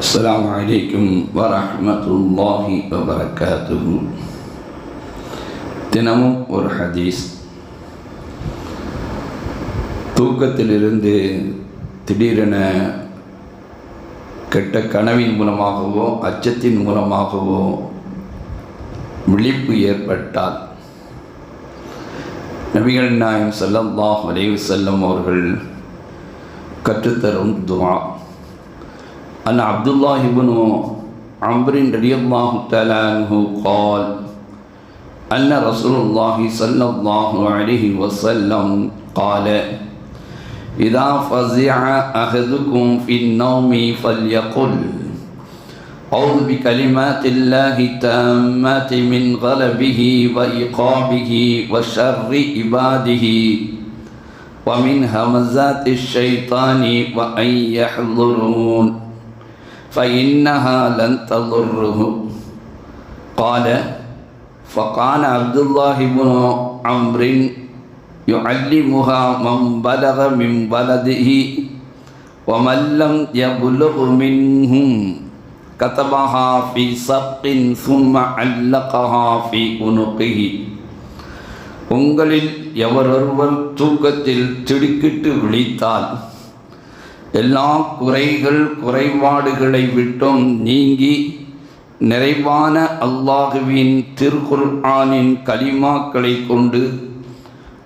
السلام عليكم ورحمة الله وبركاته தினமும் ஒரு ஹதீஸ் தூக்கத்திலிருந்து திடீரென கெட்ட கனவின் மூலமாகவோ அச்சத்தின் மூலமாகவோ விழிப்பு ஏற்பட்டால் நபிகள் நாயம் ஸல்லல்லாஹு அலைஹி வஸல்லம் அவர்கள் கற்றுத்தரும் துவா أن عبد الله بن عمرو رضي الله تعالى عنه قال أن رسول الله صلى الله عليه وسلم قال إذا فزع أحدكم في النوم فليقل أعوذ بكلمات الله التامات من غلبه وإيقابه وشر عباده ومن همزات الشيطان وأن يحضرون. فإنها لن تضره قال فقال عبد الله بن عمرو يعلمها من بلغ من بلده ومن لم يبلغ منهم كتبها في سبق ثم علقها في عنقه உங்களில் எவரொருவர் தூக்கத்தில் திடுக்கிட்டு விழித்தால் எல்லா குறைகள் குறைபாடுகளை விட்டும் நீங்கி நிறைவான அல்லாஹுவின் திருக்குர்ஆனின் கலிமாக்களை கொண்டு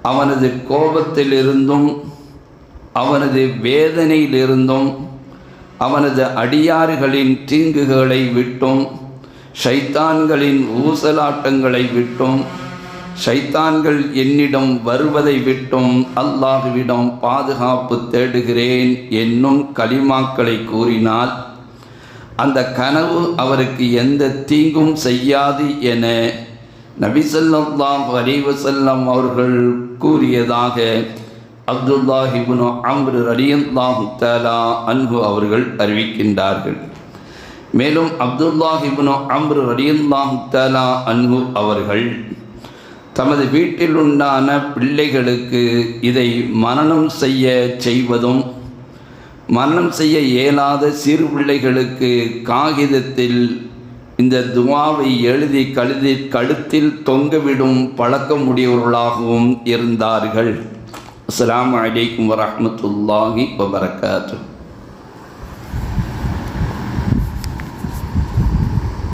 அவனது கோபத்திலிருந்தும் அவனது வேதனையிலிருந்தும் அவனது அடியாறுகளின் தீங்குகளை விட்டும் ஷைத்தான்களின் ஊசலாட்டங்களை விட்டும் ஷைத்தான்கள் என்னிடம் வருவதை விட்டும் அல்லாஹுவிடம் பாதுகாப்பு தேடுகிறேன் என்னும் களிமாக்களை கூறினால் அந்த கனவு அவருக்கு எந்த தீங்கும் செய்யாது என நபிசல்லாம் அலிவசல்லம் அவர்கள் கூறியதாக அப்துல்லாஹிபுனு அம்ரு அலியல்லாஹு தாலா அன்பு அவர்கள் அறிவிக்கின்றார்கள். மேலும் அப்துல்லாஹிபுனு அம்ரு அலியல்லாஹு தாலா அன்பு அவர்கள் தமது வீட்டில் உண்டான பிள்ளைகளுக்கு இதை மரணம் செய்ய செய்வதும் மரணம் செய்ய இயலாத சிறு பிள்ளைகளுக்கு காகிதத்தில் இந்த துவாவை எழுதி கழுதி கழுத்தில் தொங்கவிடும் பழக்கமுடையவர்களாகவும் இருந்தார்கள். அஸ்லாம் அலைக்கும் வரமத்துல்லாஹி வபரகாத்து